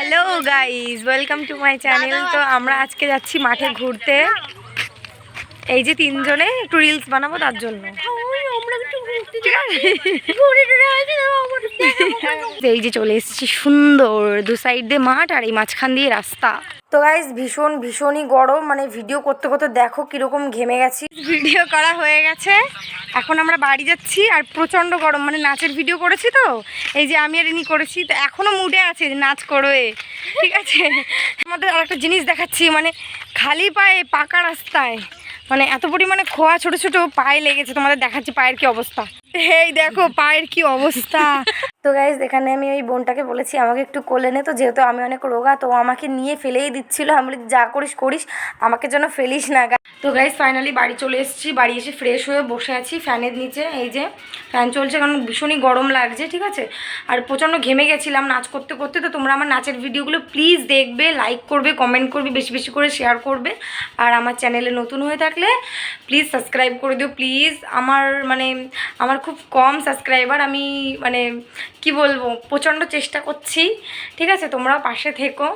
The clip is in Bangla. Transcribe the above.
Hello guys welcome to my channel তো আমরা আজকে যাচ্ছি মাঠে ঘুরতে। এই যে তিনজনে একটু রিলস বানাবো তার জন্য। এই যে চলে এসেছি সুন্দর দু সাইড দিয়ে মাঠ আর এই মাঝখান দিয়ে রাস্তা। তো গাইজ ভীষণ ভীষণই গরম। মানে ভিডিও করতে করতে দেখো কীরকম ঘেমে গেছি। ভিডিও করা হয়ে গেছে। এখন আমরা বাড়ি যাচ্ছি আর প্রচণ্ড গরম মানে নাচের ভিডিও করেছি তো, এই যে আমি আর ইনি করেছি, তো এখনও মুডে আছে নাচ করবে ঠিক আছে? আমাদের আর একটা জিনিস দেখাচ্ছি মানে খালি পায়ে পাকা রাস্তায় মানে এত পরিমাণে খোয়া ছোট ছোট পায়ে লেগেছে, তোমাদের দেখাচ্ছি পায়ের কি অবস্থা। এই দেখো, পায়ের কি অবস্থা। তো গাইজ এখানে আমি ওই বোনটাকে বলেছি, আমাকে একটু কোলে নে তো, যেহেতু আমি অনেক রোগা, তো আমাকে নিয়ে ফেলেই দিচ্ছিল। আমি বলি, যা করিস করিস, আমাকে যেন ফেলিস না গা। তো গাইজ ফাইনালি বাড়ি চলে এসেছি। বাড়ি এসে ফ্রেশ হয়ে বসে আছি ফ্যানের নিচে। এই যে ফ্যান চলছে কারণ ভীষণই গরম লাগছে, ঠিক আছে? আর প্রচণ্ড ঘেমে গেছিলাম নাচ করতে করতে। তো তোমরা আমার নাচের ভিডিওগুলো প্লিজ দেখবে লাইক করবে কমেন্ট করবে, বেশি বেশি করে শেয়ার করবে। আর আমার চ্যানেলে নতুন হয়ে থাকলে প্লিজ সাবস্ক্রাইব করে দিও। প্লিজ আমার মানে আমার খুব কম সাবস্ক্রাইবার আমি মানে কি বলব, প্রচণ্ড চেষ্টা করছি। ঠিক আছে তোমরা পাশে থেকো।